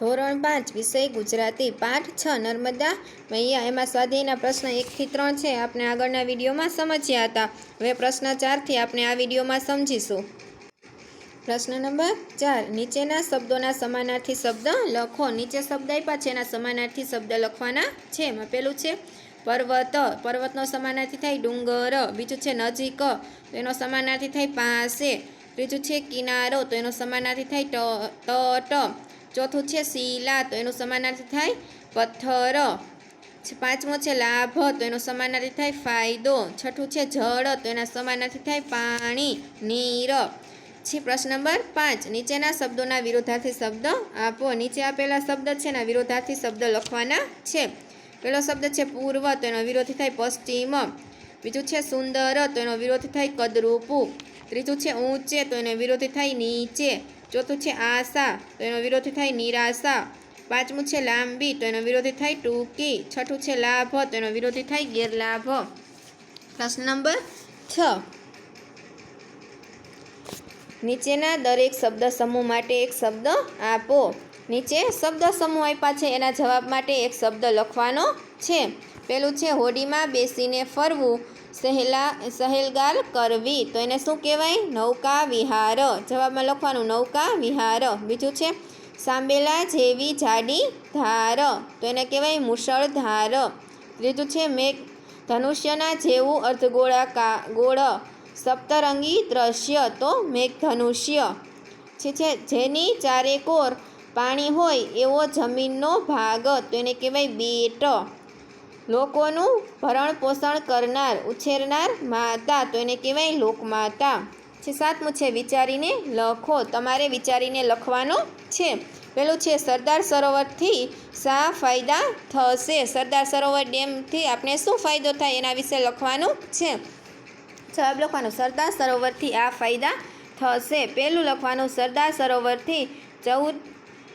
ધોરણ પાંચ, વિષય ગુજરાતી, પાઠ છ, નર્મદા મૈયા. એમાં સ્વાધ્યાયના પ્રશ્ન એકથી ત્રણ છે. આપણે આગળના વિડીયોમાં સમજ્યા હતા. હવે પ્રશ્ન ચારથી આપણે આ વિડીયોમાં સમજીશું. પ્રશ્ન નંબર ચાર, નીચેના શબ્દોના સમાનાર્થી શબ્દ લખો. નીચે શબ્દ આપ્યા છે, એના સમાનાર્થી શબ્દ લખવાના છે. એમાં પેલું છે, પર્વત. પર્વતનો સમાનાર્થી થાય ડુંગર. બીજું છે, નજીક. તો એનો સમાનાર્થી થાય પાસે. ત્રીજું છે, કિનારો. તો એનો સમાનાર્થી થાય તટ. ચોથું છે શીલા, તો એનું સમાનાર્થી થાય પથ્થર. પાંચમો છે લાભ, તો એનો સમાનાર્થી થાય ફાયદો. છઠ્ઠું છે જળ, તો એના સમાનાર્થી થાય પાણી, નીર. છે પ્રશ્ન નંબર પાંચ. નીચેના શબ્દોના વિરોધાર્થી શબ્દ આપો. નીચે આપેલા શબ્દ છે એના વિરોધાર્થી શબ્દ લખવાના છે. પહેલો શબ્દ છે પૂર્વ, તો એનો વિરોધી થાય પશ્ચિમ. બીજું છે સુંદર, તો એનો વિરોધી થાય કદરૂપું. ત્રીજું છે ઊંચે, તો એનો વિરોધી થાય નીચે. ચોથું છે આશા, તો એનો વિરોધી થાય નિરાશા. પાંચમું છે લાંબી, તો એનો વિરોધી થાય ટૂંકી. છઠ્ઠું છે લાભ, તો એનો વિરોધી થાય ગેરલાભ. પ્રશ્ન નંબર છ. નીચેના દરેક શબ્દ સમૂહ માટે એક શબ્દ આપો. નીચે શબ્દ સમૂહ આપ્યા છે, એના જવાબ માટે એક શબ્દ લખવાનો છે. પેલું છે હોડીમાં બેસીને ફરવું. સહેલા, સહેલગાલ કરવી. તો એને શું કહેવાય? નૌકા વિહાર. જવાબમાં લખવાનું, નૌકા વિહાર. બીજું છે, સાંબેલા જેવી જાડી ધાર. તો એને કહેવાય મુશળધાર ત્રીજું છે, મેઘ, ધનુષ્યના જેવું અર્ધગોળાકા ગોળ, સપ્તરંગી દ્રશ્ય. તો મેઘધનુષ્ય છે છે, જેની ચારેકોર પાણી હોય એવો જમીનનો ભાગ. તો એને કહેવાય બેટ. લોકોનું ભરણ પોષણ કરનાર, ઉછેરનાર માતા તો એને કહેવાય લોકમાતા. છે, સાતમું છે, વિચારીને લખો. તમારે વિચારીને લખવાનો છે. પેલું છે, સરદાર સરોવરથી શા ફાયદા થશે? સરદાર સરોવર ડેમથી આપણે શું ફાયદો થાય એના વિશે લખવાનું છે. જવાબ લખવાનો, સરદાર સરોવરથી આ ફાયદા થશે. પહેલું લખવાનું, સરદાર સરોવરથી ચૌદ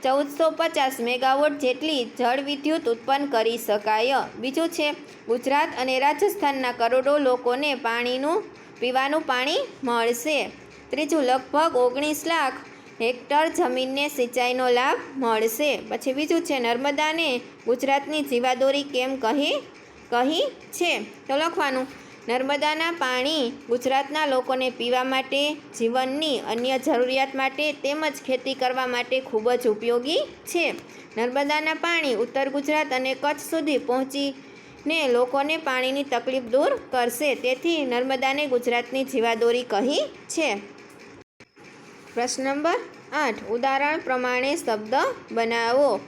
ચૌદસો પચાસ મેગાવોટ જેટલી જળ વિદ્યુત ઉત્પન્ન કરી શકાય. બીજું છે, ગુજરાત અને રાજસ્થાનના કરોડો લોકોને પાણીનું, પીવાનું પાણી મળશે. ત્રીજું, લગભગ ઓગણીસ લાખ હેક્ટર જમીનને સિંચાઈનો લાભ મળશે. પછી બીજું છે, નર્મદાને ગુજરાતની જીવાદોરી કેમ કહી કહી છે? તો લખવાનું નર્મદાના પાણી ગુજરાતના લોકોને પીવા માટે, જીવનની અન્ય જરૂરિયાત માટે તેમજ ખેતી કરવા માટે ખૂબ જ ઉપયોગી છે. નર્મદાના પાણી ઉત્તર ગુજરાત અને કચ્છ સુધી પહોંચીને લોકોને પાણીની તકલીફ દૂર કરશે. તેથી નર્મદાને ગુજરાતની જીવાદોરી કહી છે. પ્રશ્ન નંબર આઠ. ઉદાહરણ પ્રમાણે શબ્દ બનાવો.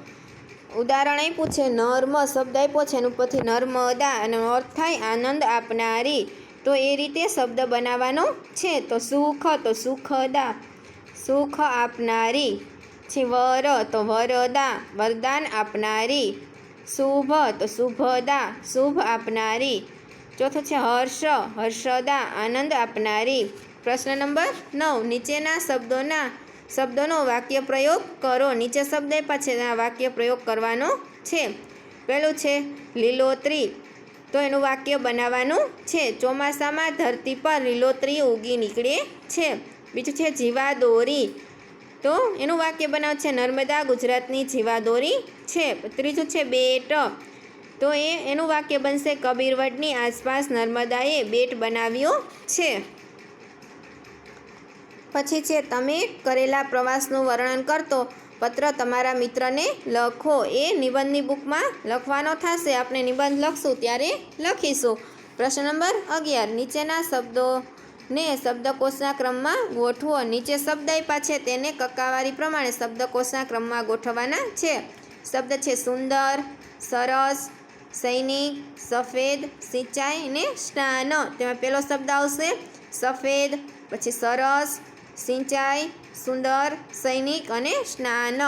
ઉદાહરણ આપ્યું છે, નર્મ શબ્દ આપ્યો છે, એનું ઉપરથી નર્મદા અને અર્થ થાય આનંદ આપનારી. તો એ રીતે શબ્દ બનાવવાનો છે. તો સુખ, તો સુખદા સુખ આપનારી. છે વર તો વરદા વરદાન આપનારી. શુભ, તો શુભદા શુભ આપનારી. ચોથો છે હર્ષ. હર્ષદા આનંદ આપનારી. પ્રશ્ન નંબર નવ. નીચેના શબ્દોના શબ્દોનો વાક્ય પ્રયોગ કરો. નીચે શબ્દ આપ્યા છે આ વાક્ય પ્રયોગ કરવાનો છે. પહેલું છે લીલોતરી. તો એનું વાક્ય બનાવવાનું છે. ચોમાસામાં ધરતી પર લીલોતરી ઉગી નીકળે છે. બીજું છે જીવાદોરી. તો એનું વાક્ય બનાવ છે નર્મદા ગુજરાતની જીવાદોરી છે. ત્રીજું છે બેટ. તો એ એનું વાક્ય બનશે કબીરવડની આસપાસ નર્મદાએ બેટ બનાવ્યો છે. પછી છે તમે કરેલા પ્રવાસનું વર્ણન કરતો, પત્ર તમારા મિત્રને લખો. એ નિબંધની બુકમાં લખવાનો થશે. આપણે નિબંધ લખશું, ત્યારે લખીશું. પ્રશ્ન નંબર અગિયાર. નીચેના શબ્દોને શબ્દકોશના ક્રમમાં ગોઠવો. નીચે શબ્દ આપ્યા છે, તેને કક્કાવારી પ્રમાણે શબ્દકોશના ક્રમમાં ગોઠવવાના છે. શબ્દ છે સુંદર, સરસ, સૈનિક, સફેદ, સિંચાઈ અને સ્નાન. તેમાં પહેલો શબ્દ આવશે, સફેદ, પછી સરસ સિંચાઈ સુંદર સૈનિક અને સ્નાન.